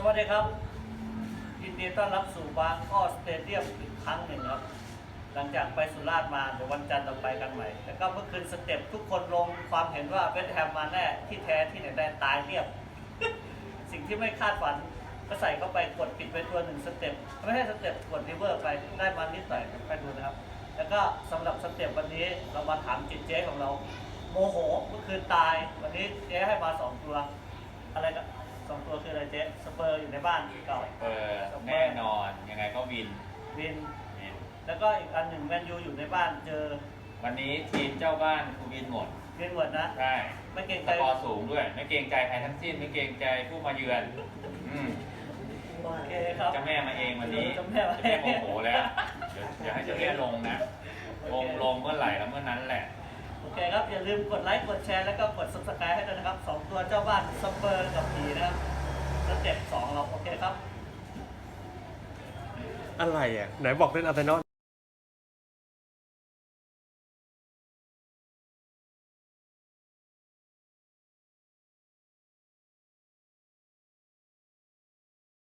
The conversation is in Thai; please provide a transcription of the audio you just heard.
สวัสดีครับ ยินดีต้อนรับสู่บางอ้อสเตเดียมอีกครั้งหนึ่งครับ หลังจากไปสุราษฎร์มาเดี๋ยววันจันทร์เราไปกันใหม่แล้วก็เมื่อคืนสเต็ปทุกคนลงความเห็นว่าเวสต์แฮมมาแน่ที่แท้ที่ไหนได้ตายเรียบ สิ่งที่ไม่คาดฝันก็ใส่เข้าไปกดปิดไปตัวหนึ่งสเต็ปไม่ให้สเต็ปกดรีเวอร์ไปได้มานิดหน่อยไปดูนะครับ แล้วก็สำหรับสเต็ปวันนี้เรามาถามจิตเจ๊ของเรา โมโหเมื่อคืนตาย วันนี้เจ๊ให้มาสองตัวอะไรน สองตัวคืออะไรเจ๊สเปอร์อยู่ในบ้านเก่าเปิดแน่นอนยังไงก็วินวิน วิน แล้วก็อีกอันหนึ่งแมนยูอยู่ในบ้านเจอวันนี้ทีมเจ้าบ้านคูวินหมดเวียนหมดนะ ใช่ไม่เกรงสใจกอร์สูงด้วย ไม่เกรงใจใครทั้งสิ้น ไม่เกรงใจผู้มาเยือน อืมโอเคครับ เจ้าแม่มาเองวันนี้เจ้าแม่มาเองโมโหแล้ว เดี๋ยวเดี๋ยวให้เจ้าแม่ลงนะลงลงเมื่อไหร่แล้วเมื่อนั้นแหละ โอเคครับ อย่าลืมกดไลค์ กดแชร์ แล้วก็กด subscribe ให้ด้วยนะครับสองตัวเจ้าบ้านส เปอร์กับผีนะครับสเต็ปสองเราโอเคครับ อะไรอะ ไหนบอกเล่นอาร์เซนอล